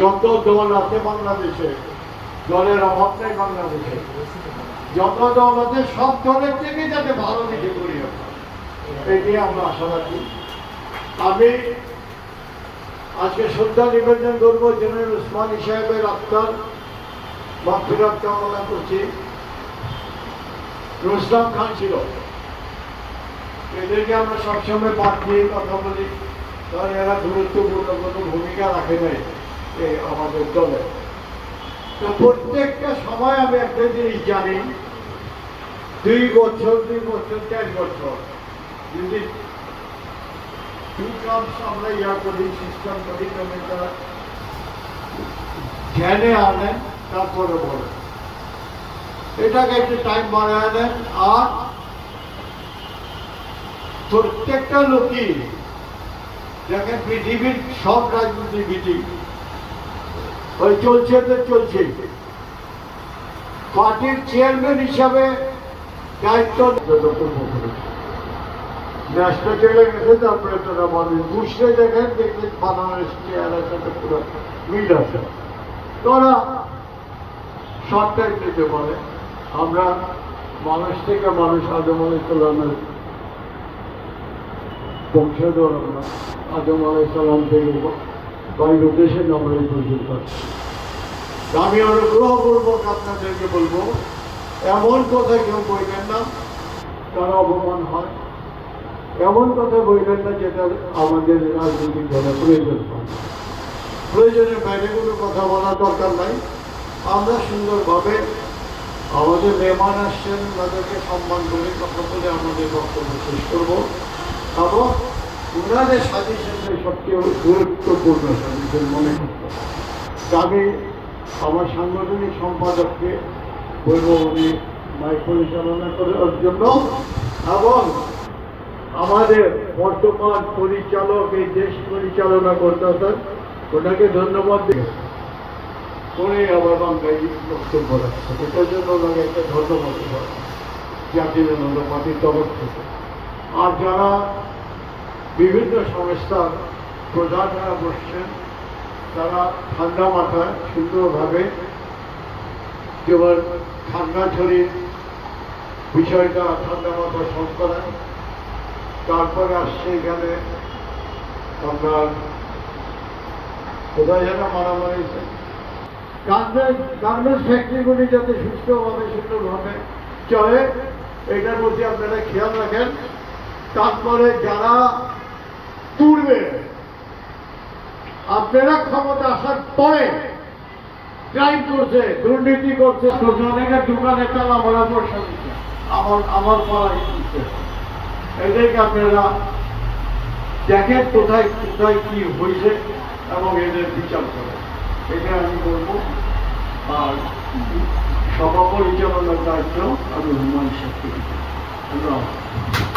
যত দল আছে বাংলাদেশে, দলের অভাব নেই বাংলাদেশে। যত দল আছে, সব দলের থেকে যাতে ভালো দিকে করি। এটি আমরা আশা রাখি। আমি আজকে শ্রদ্ধা নিবেদন করব জেনারেল উসমানী সাহেবের আত্মার মাতৃরাত কামনা করছি। রুসলাম খান ছিল। এদেরকে আমরা সবসময় পাঠ দিয়ে কথা বলি। কারণ এরা গুরুত্বপূর্ণ, কোনো ভূমিকা রাখে নাই। আমাদের দলে। তো প্রত্যেকটা সময় আমি একটা জিনিস জানি, দুই বছর দুই বছর, চার বছর, যদি আমরা ইয়া করি সিস্টেম করি তবে তারা ধ্যানে আনেন তারপরে বলেন এটাকে একটু টাইম বাড়ায় দেন। আর প্রত্যেকটা লোকই, দেখেন পৃথিবীর সব রাজনীতিবিদ ওই চলছে তো চলছে পার্টির চেয়ারম্যান হিসাবে দায়িত্ব ন্যাশনাল গেছে তারপরে তারা বলে বুঝতে দেখেন পুরো মিল আছে। তোরা টাইম নিতে পারে আমরা মানুষ থেকে মানুষ আদম আলাইসাল্লামের বংশধর আমরা। আদম আলাইসাল্লাম থেকে বাইর উদ্দেশ্যে আমরা এই আসছি। আমি অনুগ্রহপূর্বক আপনাদেরকে বলব, এমন কথা কেউ বলবেন না তারা অপমান হয়। এমন কথা বলবেন না যেটা আমাদের রাজনৈতিক দলে প্রয়োজন হয়। প্রয়োজনের বাইরে কোনো কথা বলার দরকার নাই। আমরা সুন্দরভাবে আমাদের মেহমান আসছেন, তাদেরকে সম্মান করে কথা বলে আমাদের বক্তব্য শেষ করব। এবং ওনাদের সাজেশনটাই সবচেয়ে গুরুত্বপূর্ণ সাজেশন মনে করতে আমি আমার সাংগঠনিক সম্পাদককে বলব উনি মাইক পরিচালনা করার জন্য এবং আমাদের বর্তমান পরিচালক, এই দেশ পরিচালনা করতেছেন ওনাকে ধন্যবাদ দিই। উনি আবার বাংলায় বক্তব্য রাখছেন। এটার জন্য ওনাকে একটা ধন্যবাদ জাতীয় জনতা তরফ থেকে আর যারা বিভিন্ন সংস্থার প্রধানরা বসছেন। তারা ঠান্ডা মাথায় সুন্দরভাবে যেমন খাগড়াছড়ির বিষয়টা ঠান্ডা মাথা সব করেন তারপরে আসছে এখানে আপনার কোথায় যেন মারামারি হয়েছে। গার্মেন্টস ফ্যাক্টরিগুলি যাতে সুস্থভাবে সুন্দরভাবে চলে, এটার প্রতি আপনারা খেয়াল রাখেন। তারপরে যারা পূর্বে আপনারা ক্ষমতা আসার পরে ক্রাইম করছে দুর্নীতি করছে। অনেকের দোকানে তালা মারা দিচ্ছে আমার আমার পাড়ায় দিচ্ছে এদেরকে আপনারা দেখেন কোথায় কোথায় কি হয়েছে এবং এদের বিচার করে এটা আমি বলব। আর সভা পরিচালনার দায়িত্ব আমি হুমান শেখকে। ধন্যবাদ।